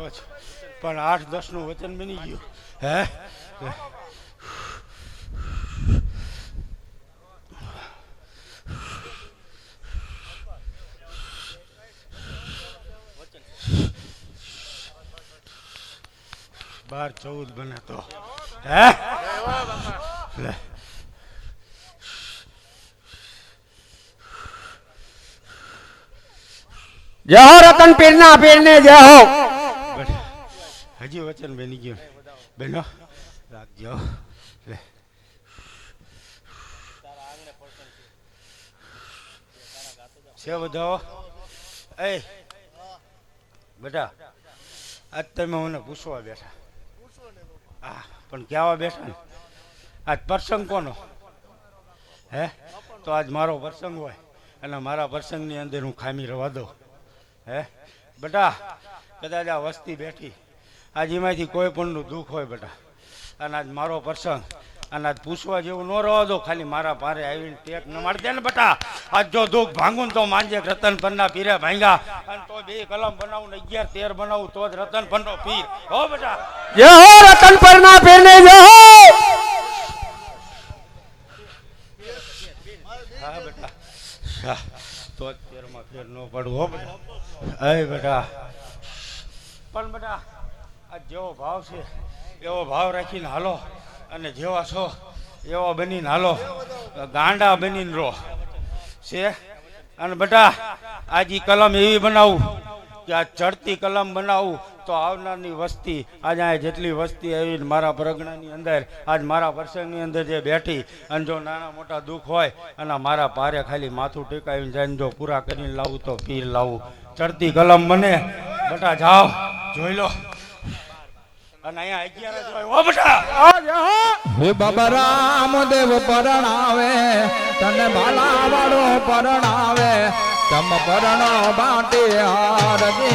તો જ પણ આઠ, દસનું વચન બની ગયું. હે? બાર, ચૌદ બને તો. હે? લે. જય હો રતન પીર ના પીર ને જય હો. બસ હજી વચન બની ગયું. બેનો રાખજો. લે. છે બધાઓ એ. બેટા આજ તમે મને પૂછવા બેઠા. હા પણ કહેવા બેઠા ને? આજ પ્રસંગ કોનો? હે? તો આજ મારો પ્રસંગ હોય. અને મારા પ્રસંગની અંદર હું ખામી રવા દઉં. હે? બેટા કદાચ આ વસ્તી બેઠી. આજ એમાંથી કોઈ પણનું દુઃખ હોય બેટા. અને આજ મારો પ્રસંગ. અને આજ પૂછવા જેવું ન રહો દો ખાલી મારા પારે આવીને ટેક ન મારી દે ને બેટા. આજ જો દુઃખ ભાંગું તો માંજે રતન પરના પીરે ભાંગા અને તો બે કલમ બનાવું ને અગિયાર તેર બનાવું તો જ રતન પન્નો પીર. હો બેટા. જે હો રતન પીર ના પીર ને જો હો! હા બેટા. તો તેરમાં ફેર ન પડવું હો બેટા. અય બેટા. પણ બેટા આ જેવો ભાવ છે, એવો ભાવ રાખીને હાલો. અને જેવા છો, એવા બનીને હાલો. ગાંડા બનીને રહો. છે? અને બેટા, આજ કલમ એવી બનાવું કે આ ચડતી કલમ બનાવું તો આવનારની વસ્તી, આજે આ જેટલી વસ્તી આવી મારા પ્રજ્ઞાની અંદર, આજ મારા પ્રસંગની અંદર જે બેઠી, અને જો નાના મોટા દુઃખ હોય, અને મારા પારે ખાલી માથું ટેકાવીને જાય જો પૂરા કરીને લાવું તો પીર લાવું. ચડતી કલમ બને. બટા, જાઓ, જોઈ લો. અને અહીંયા અગિયાર જ હોય. ઓ બેટા હે બાબા રામદેવ પરણાવે તને બાલા વાળો પરણાવે. તમ પરણો બાટે હારજે.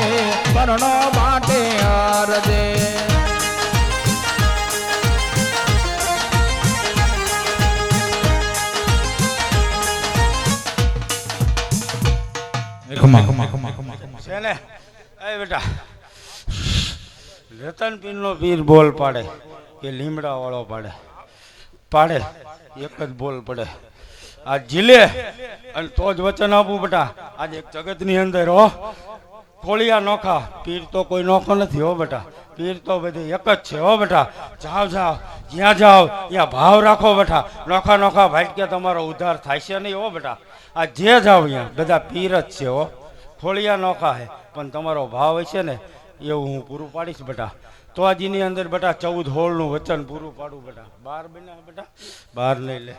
પરણો બાટે હારજે. છે ને? એ બેટા. રતન પીરનો પીર બોલ પાડે કે લીમડા વાળો પાડે. પાડે. એક જ બોલ પડે. આ જીલે અને તો જ વચન આપું બેટા. આજે એક જગતની અંદર હો. ખોળિયા નોખા. પીર તો કોઈ નોખો નથી હો બેટા. પીર તો બધી એક જ છે હો બેટા. જાઓ જાઓ જ્યાં જાઓ ત્યાં ભાવ રાખો બેટા. નોખા નોખા ભાટકે તમારો ઉદ્ધાર થાય છે નહીં હો બેટા. આ જે જાઓ અહીંયા, બધા પીર જ છે હો. ખોળિયા નોખા હે. પણ તમારો ભાવ હશે ને એવું હું પૂરું પાડીશ બેટા. તો આજીની અંદર બેટા ચૌદ હોળનું વચન પૂરું પાડું બેટા. બાર બન્યા બેટા. બહાર નહીં લે.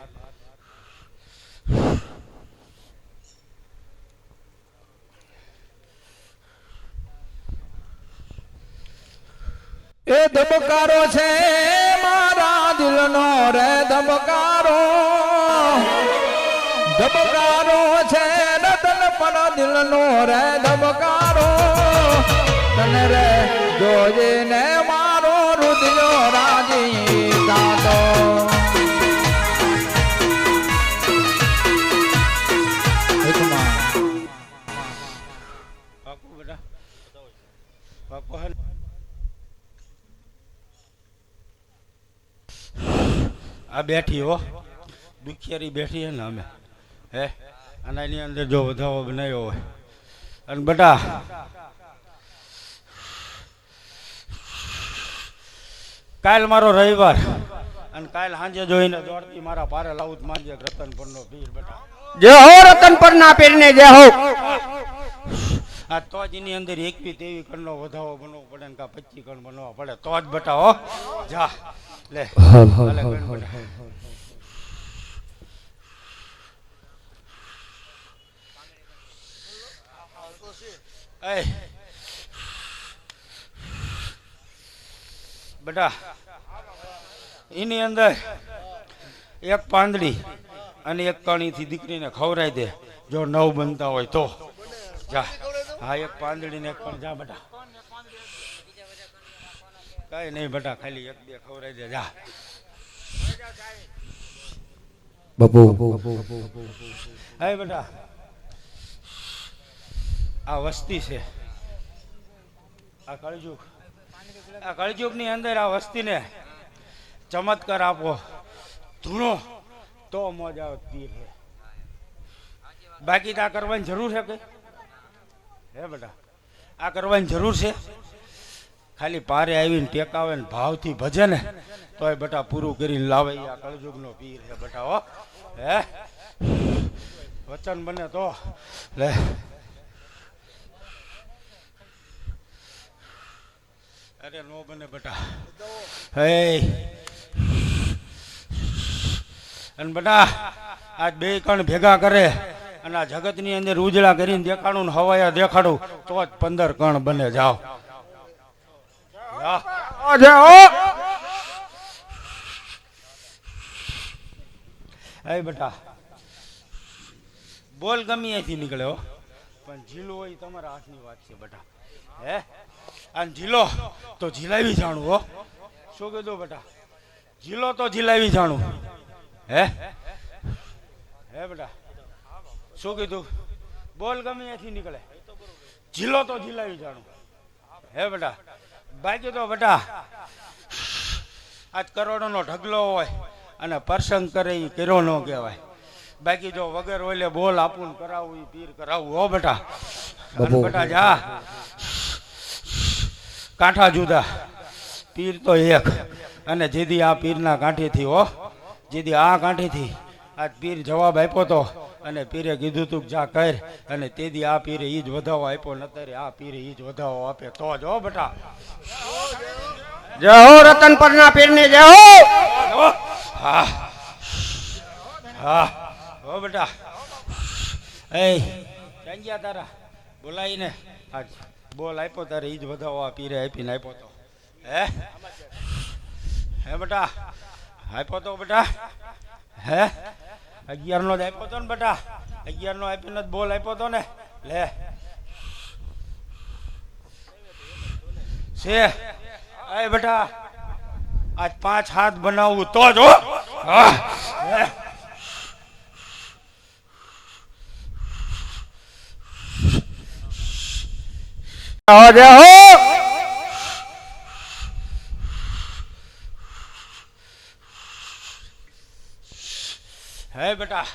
એ ધબકારો છે મારા દિલનો રે ધબકારો. ધબકારો છે રતન પર દિલનો રે ધબકારો. તને રે જોજે મારો રુદિયો રાજી હે ને? આ બેઠી હો. દુખિયારી બેઠી છે ને અમે. હે? અને એની અંદર જો વધાવો બનાવ્યો હોય. અને બેટા કાલ મારો રવિવાર. અને કાલ સાંજે જોઈને દોડતી મારા પારે લાવું માંજે રતન પરનો પીર બેટા. જે હો રતન પીર ના પીર ને જય હો આ તો જ એની અંદર એકવી તેવી કણનો વધાવો બનવો પડે ને કા પચી કણ બનવા પડે. તો જ બેટા હો. જા લે. હાલે બેટા. એની અંદર એક પાંદડી અને એક કણીથી દીકરીને ખવરાઈ દે. જો નવ બનતા હોય તો. જા. હા એક પાંદડી ને એક પણ જા બેટા કઈ નહીં બેટા ખાલી એક બે ખવરાઈ દે. જા. બપુ. હે બેટા આ વસ્તી છે. આ કળજુગ. આ કળજુગની અંદર આ વસ્તીને ચમત્કાર આપો. ધૂણો, તો મોજ આવે પીર હે બાકી તો આ કરવાની જરૂર છે કે? હે બેટા આ કરવાની જરૂર છે? ખાલી પારે આવીને ટેકાવે ને ભાવથી ભજે ને, તોય બેટા પૂરું કરીને લાવે આ કળજુગનો પીર હે બેટા, હો. હે? વચન બને તો, લે. અરે નો બને બેટા. હે. અને બેટા આજ બે કણ ભેગા કરે અને આ જગતની અંદર ઉજળા કરીને દેખાડું ને હવાયા દેખાડું તો જ પંદર કણ બને જાઓ. એ બેટા. બોલ ગમી અહીંથી નીકળ્યો પણ ઝીલો હોય તમારા હાથની વાત છે બેટા. હે? અને ઝીલો તો ઝીલાવી જાણું હો. શું કીધું બેટા? ઝીલો તો ઝીલાવી જાણું. હે? હે બેટા? શું કીધું? બોલ ગમે અહીંથી નીકળે. ઝીલો તો ઝીલાવી જાણું. હે બેટા? બાકી તો બેટા આજ કરોડોનો ઢગલો હોય અને પ્રસંગ કરે એ કર્યો ન કહેવાય. બાકી જો વગર ઓલે બોલ આપું કરાવવું પીર કરાવું હો બેટા. બેટા જા. કાંઠા જુદા. પીર તો એક. અને જેદી આ પીરના કાંઠેથી, હો. જેદી આ કાંઠેથી આજ પીર જવાબ આપ્યો તો, અને પીરે કીધું તું જા કર, અને તેદી આ પીરે ઈ જ વધાવો આપ્યો, નતરે આ પીરે ઈ જ વધાવો આપે. તો જ, હો, બેટા. જય હો, રતન પરના પીરને, જય હો. હો. હા. હા, બેટા. એ ક્યાં તારા બોલાવીને આજ બોલ, આપ્યો તારે એ જ વધાવો આ પીરે આપીને આપ્યો તો. હે? હે બેટા? આપ્યો તો બેટા? હે? અગિયારનો જ આપ્યો તો ને બેટા? અગિયારનો આપીને જ બોલ આપ્યો તો ને. લે. છે. એ બેટા, આજ પાંચ હાથ બનાવવું તો જ હો. હા. હે. હો બેટા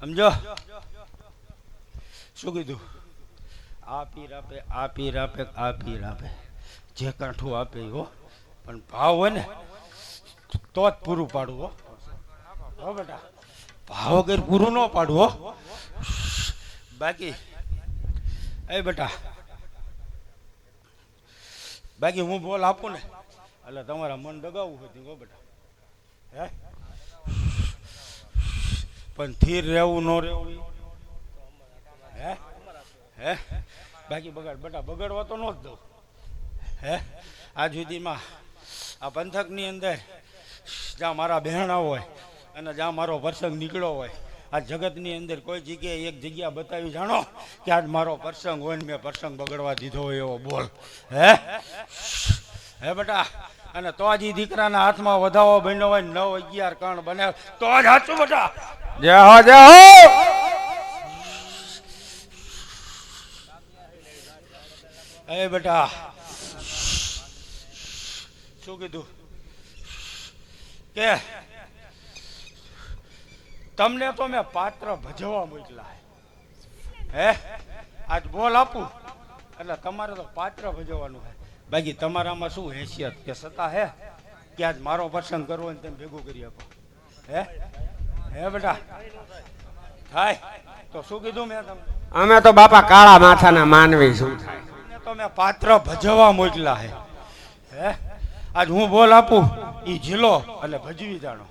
સમજો શું કીધું આપે પીર આપે પીર આપે જે કાંઠું આપે હો પણ ભાવ હોય ને તો જ પૂરું પાડવું હો બેટા ભાવ વગર પૂરું ન પાડવું બાકી એ બેટા. બાકી હું બોલ આપું ને. એટલે તમારા મન દગાવવું હોય હો બેટા. હે? પણ સ્થિર રહેવું ન રહેવું? હે? હે? બાકી બગાડ, બેટા, બગાડવા તો ન જ દઉં. હે? આ સુધીમાં આ પંથકની અંદર જ્યાં મારા બહેણા હોય અને જ્યાં મારો પ્રસંગ નીકળ્યો હોય આ જગતની અંદર કોઈ જગ્યાએ એક જગ્યા બતાવી જાણો કે આજ મારો પ્રસંગ હોય ને મેં પ્રસંગ બગડવા દીધો હોય એવો બોલ. હે? હે બેટા? અને તો જ દીકરાના હાથમાં વધાવો બન્યો હોય નવ અગિયાર કણ બને. તો જ સાચું બેટા? જય હો જય હો! એ બેટા શું કીધું? કે તમને તો મેં પાત્ર ભજવા મોકલા હે. આજ બોલ આપું. એટલે તમારે તો પાત્ર ભજવવાનું છે બાકી તમારામાં શું હેસિયત કે સત્તા હે? કે આજ મારો પ્રસંગ કરવો ને તમે ભેગું કરી આપો. હે? હે બેટા? થાય. તો શું કીધું મેં તમને? અમે તો બાપા કાળા માથાના માનવી શું થાય તો મેં પાત્ર ભજવા મોકલા હે. હે? આજ હું બોલ આપું. ઈ ઝીલો અને ભજવી જાણો.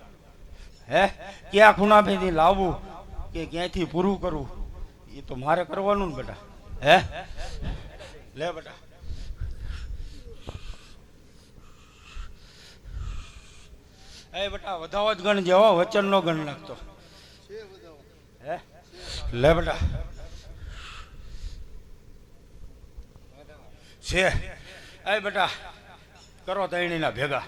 હે? ક્યાં ખૂણાથી લાવવું કે ક્યાંથી પૂરું કરવું એ તો મારે કરવાનું ને બેટા. હે? લે બેટા. એ બેટા વધાવો જ ગણ જેવો વચન નો ગણ નાખતો. હે? લે બેટા. છે. એ બેટા, કરો તૈણીના ભેગા.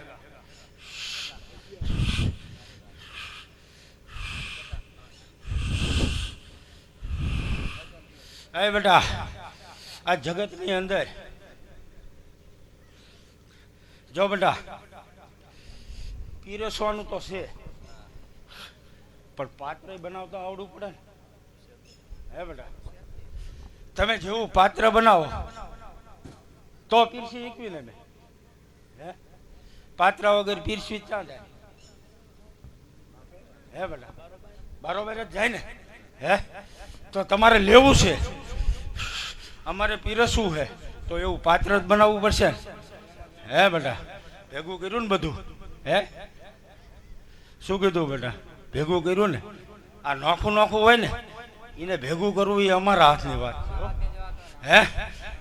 એ બેટા, આ જગતની અંદર. જો બેટા, પીરસવાનું તો છે, પણ પાત્ર બનાવતા આવડવું પડે ને. હે બેટા, તમે જેવું પાત્ર બનાવો, તો પીરસી શીખવી ને. હે? પાત્ર વગર પીરસી ક્યાં જાય. હે બેટા, બરોબર જ જાય ને. હે? તો તમારે લેવું છે. અમારે પીરસવું છે તો એવું પાત્ર જ બનાવવું પડશે. હે બેટા? ભેગું કર્યું ને બધું? હે? શું કીધું બેટા? ભેગું કર્યું ને? આ નોખું નોખું હોય ને, એને ભેગું કરવું એ અમારા હાથની વાત હે.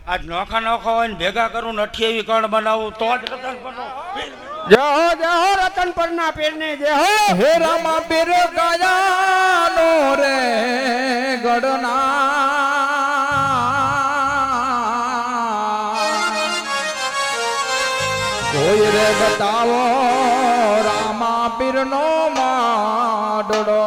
આજ નોખા નોખા હોય ને, ભેગા કરું ને એવી કણ બનાવવું તો જ રતન જય હો જય હો, રતન પરના પીરને જય હો. હે રામા પીર ગયાનો રે ગડના કોઈ રે બતાવો રામા પીરનો માડડો.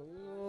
ઓ